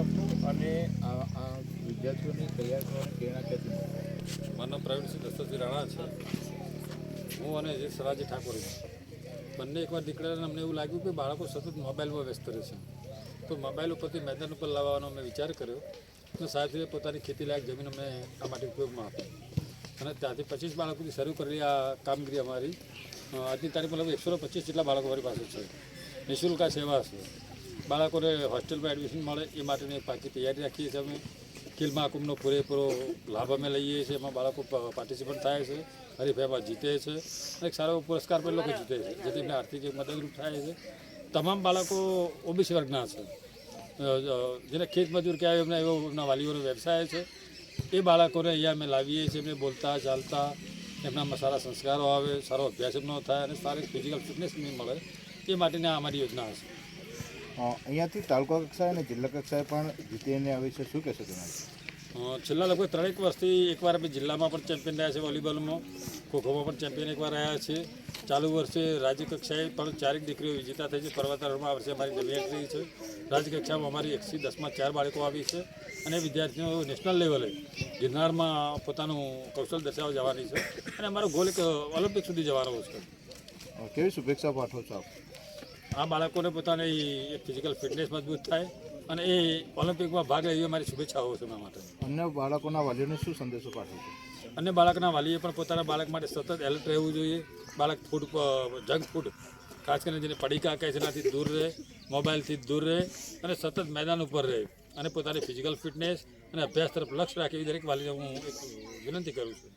આપો અને આ આ વિદ્યાર્થીઓને તૈયાર કરવાની પ્રેરણા ક્યાંથી મારું નામ પ્રવીણસિંહ દશરથસિંહ રાણા છે. હું અને જે સરાજી ઠાકોર બંને એકવાર નીકળ્યા અમને એવું લાગ્યું કે બાળકો સતત મોબાઈલમાં વ્યસ્ત રહે છે. તો મોબાઈલ ઉપરથી મેદાન ઉપર લાવવાનો અમે વિચાર કર્યો. અને સાથે પોતાની ખેતી લાયક જમીન અમે આ માટે ઉપયોગમાં આપી. અને ત્યાંથી પચીસ બાળકોથી શરૂ કરેલી આ કામગીરી અમારી. આજની તારીખમાં લગભગ એકસો પચીસ જેટલા બાળકો અમારી પાસે છે. નિઃશુલ્ક આ સેવા છે. બાળકોને હોસ્ટેલમાં એડમિશન મળે એ માટેની પાકી તૈયારી રાખીએ છીએ અમે. ખેલ મહાકુંભનો પૂરેપૂરો લાભ અમે લઈએ છીએ. એમાં બાળકો પાર્ટિસિપેટ થાય છે. હરીફાઈમાં જીતે છે. અને સારો પુરસ્કાર પણ લોકો જીતે છે જેથી એમને આર્થિક મદદરૂપ થાય છે. તમામ બાળકો ઓબીસી વર્ગના છે. જેને ખેત મજૂર કહેવાય એમના એવો એમના વાલીઓનો વ્યવસાય છે. એ બાળકોને અહીંયા અમે લાવીએ છીએ એમને બોલતા ચાલતા એમનામાં સારા સંસ્કારો આવે સારો અભ્યાસ એમનો થાય અને સારી ફિઝિકલ ફિટનેસ એમને મળે. એ માટેની આ અમારી યોજના અ, અહીંયાથી તાલુકા કક્ષાએ અને જિલ્લા કક્ષાએ પણ જીતીને આવી છે. શું કહેશો તમે? છેલ્લા લગભગ ત્રણેક વર્ષથી એકવાર અમે જિલ્લામાં પણ ચેમ્પિયન રહ્યા છે વોલીબોલમાં ખોખોમાં પણ ચેમ્પિયન એકવાર રહ્યા છે ચાલુ વર્ષે રાજ્ય કક્ષાએ પણ ચારેક દીકરીઓ વિજેતા થઈ છે. પર્વતારોહણમાં આ વર્ષે અમારી નવી એન્ટ્રી છે. રાજ્ય કક્ષામાં અમારી એકથી દસમાં ચાર બાળકો આવી છે અને વિદ્યાર્થીઓ નેશનલ લેવલે ગિરનારમાં પોતાનું કૌશલ દર્શાવવા જવાની છે. અને અમારો ગોલ એક ઓલિમ્પિક સુધી જવાનો છે. કેવી શુભેચ્છા પાઠવો છો આપ? આ બાળકોને પોતાની ફિઝિકલ ફિટનેસ મજબૂત થાય અને એ ઓલિમ્પિકમાં ભાગ લેવી મારી શુભેચ્છાઓ છે એના માટે. અન્ય બાળકોના વાલીઓને શું સંદેશો પાઠવો અન્ય અને બાળકના વાલીએ પણ પોતાના બાળક માટે સતત એલર્ટ રહેવું જોઈએ. બાળક ફૂડ જંક ફૂડ ખાસ કરીને જેને પડીકા કહે છે એનાથી દૂર રહે મોબાઈલથી દૂર રહે અને સતત મેદાન ઉપર રહે અને પોતાની ફિઝિકલ ફિટનેસ અને અભ્યાસ તરફ લક્ષ્ય રાખે એવી દરેક વાલીને હું એક વિનંતી કરું છું.